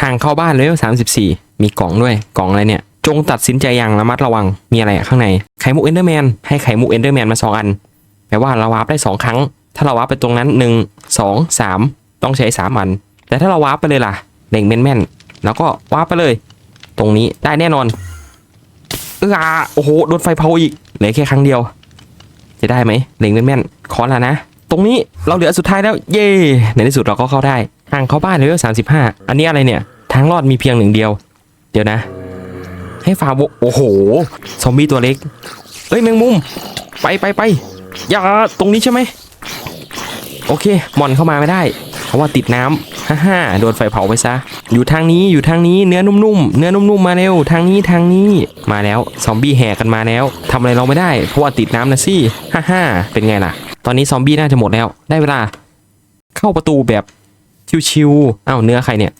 ทางเข้าบ้านเลเวล34 มีกล่องด้วยกล่องอะไรเนี่ย จงตัดสินใจอย่างระมัดระวังมีอะไรข้างในไข่มุกเอนเดอร์แมนให้ไข่มุกเอนเดอร์แมนมาสองอันแปลว่าเราวาร์ปได้สองครั้ง ถ้าเราวาร์ปไปตรงนั้นหนึ่งสองสามต้องใช้สามอัน แต่ถ้าเราวาร์ปไปเลยล่ะเล็งแม่นๆแล้วก็วาร์ปไปเลย ตรงนี้ได้แน่นอนเอออาโอ้โหโดนไฟเผาอีกเหลือแค่ครั้งเดียว จะได้ไหมเล็งแม่นๆขอแล้วนะ ตรงนี้เราเหลือสุดท้ายแล้ว เย่ในที่สุดเราก็เข้าได้ ทางเข้าบ้านเลเวลสามสิบห้าอันนี้อะไรเนี่ย ทางรอดมีเพียงหนึ่งเดียว เดี๋ยวนะ ให้ฟาโวโอ้โห ซอมบี้ตัวเล็ก เอ้ยแมงมุม ไปไปไปอย่าตรงนี้ใช่ไหม โอเคมอนเข้ามาไม่ได้ เพราะว่าติดน้ำฮ่าฮ่าโดนไฟเผาไปซะ อยู่ทางนี้อยู่ทางนี้เนื้อนุ่มๆ เนื้อนุ่มๆมาเร็ว ทางนี้ทางนี้ มาแล้วซอมบี้แห่กันมาแล้วทำอะไรเราไม่ได้ เพราะว่าติดน้ำนะสิฮ่าฮ่าเป็นไงล่ะ ตอนนี้ซอมบี้น่าจะหมดแล้ว ได้เวลา เข้าประตูแบบ ชิวๆอ้าวเนื้อใครเนี่ย